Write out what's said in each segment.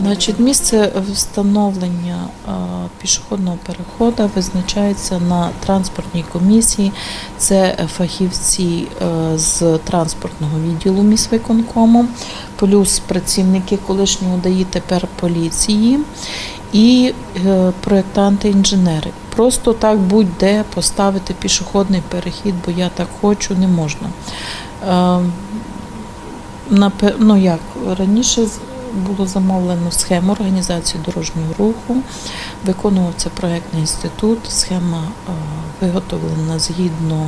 Значить, місце встановлення е, пішохідного переходу визначається на транспортній комісії. Це фахівці е, з транспортного відділу міськвиконкому, плюс працівники колишнього ДАІ тепер поліції і е, проєктанти-інженери. Просто так будь-де поставити пішохідний перехід, бо я так хочу, не можна. Ну як раніше було замовлено схему організації дорожнього руху. Виконував це проєктний інститут. Схема е, виготовлена згідно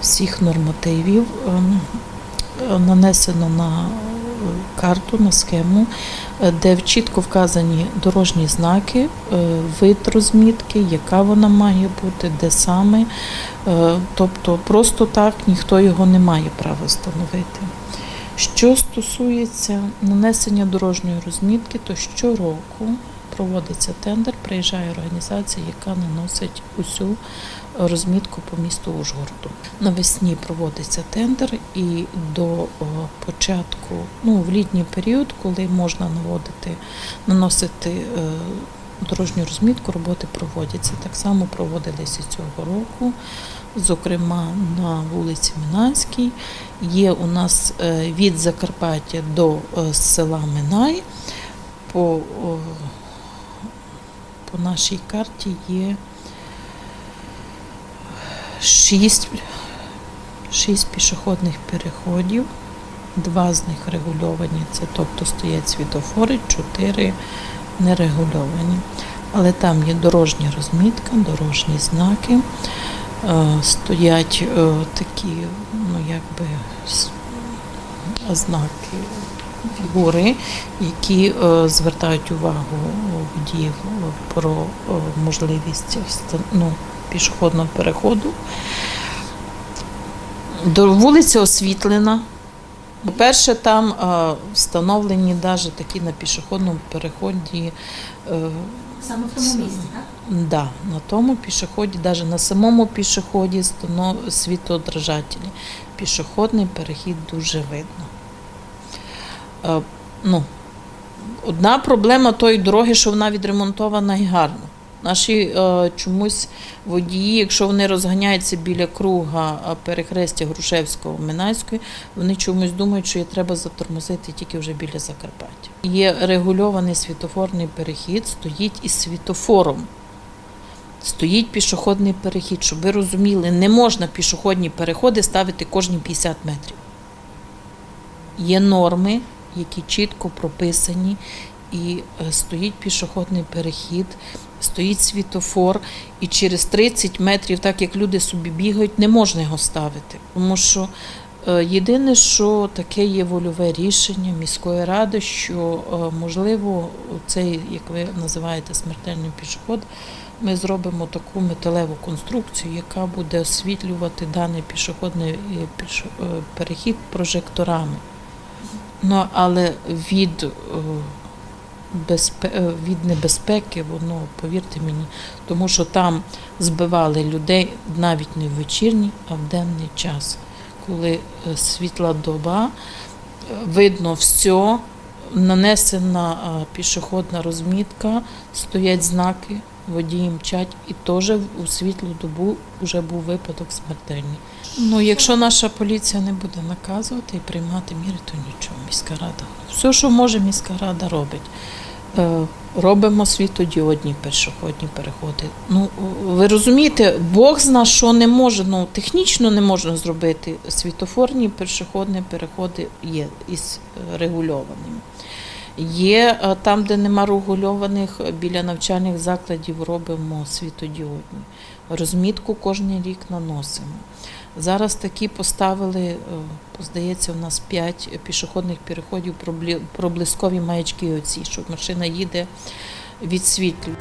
всіх нормативів. Ем, е, Нанесено на е, карту, на схему, е, де чітко вказані дорожні знаки, е, вид розмітки, яка вона має бути, де саме. Е, Тобто просто так ніхто його не має права встановити. Що стосується нанесення дорожньої розмітки, то щороку проводиться тендер, приїжджає організація, яка наносить усю розмітку по місту Ужгороду. Навесні проводиться тендер і до початку, ну в літній період, коли можна наводити, наносити е, дорожню розмітку, роботи проводяться. Так само проводилися цього року. Зокрема, на вулиці Минанській є у нас е, від Закарпаття до е, села Минай. По, по нашій карті є шість, шість пішохідних переходів, два з них регульовані, це тобто стоять світофори, чотири нерегульовані. Але там є дорожня розмітка, дорожні знаки. Е, Стоять е, такі, ну якби ознаки фігури, які е, звертають увагу водіїв про можливість ну, пішохідного переходу. До вулиця освітлена. По-перше, там е, встановлені навіть такі на пішохідному переході. е, Саме в тому місці, так? Да, на тому пішоході, навіть на самому пішоході світоотражателі. Пішохідний перехід дуже видно. Е, ну, одна проблема тої дороги, що вона відремонтована і гарно. Наші е, чомусь водії, якщо вони розганяються біля круга е, перехрестя Грушевського Минайської, вони чомусь думають, що її треба затормозити тільки вже біля Закарпаття. Є регульований світофорний перехід, стоїть із світофором. Стоїть пішохідний перехід, щоб ви розуміли, не можна пішохідні переходи ставити кожні 50 метрів. Є норми, які чітко прописані, і е, стоїть пішохідний перехід, стоїть світофор, і через 30 метрів, так як люди собі бігають, не можна його ставити. Тому що е, єдине, що таке є вольове рішення міської ради, що е, можливо цей, як ви називаєте, смертельний пішоход, ми зробимо таку металеву конструкцію, яка буде освітлювати даний пішохідний пішо- перехід прожекторами. Ну, але від, від небезпеки, воно, повірте мені, тому що там збивали людей навіть не в вечірній, а в денний час, коли е, світла доба, е, видно все, нанесена е, пішохідна розмітка, стоять знаки, водії мчать, і теж у світлу добу вже був випадок смертельний. Ну, якщо наша поліція не буде наказувати і приймати міри, то нічого, міська рада. Все, що може, міська рада робить. Е, Робимо світодіодні пішохідні переходи. Ну, ви розумієте, Бог зна, що не може, ну технічно не можна зробити. Світофорні пішохідні переходи є із регульованими. Є е, там, де нема регульованих, е, біля навчальних закладів робимо світодіодні. Розмітку кожен рік наносимо. Зараз такі поставили, е, здається, у нас 5 пішохідних переходів, проблискові маячки оці, що машина їде, відсвітлює.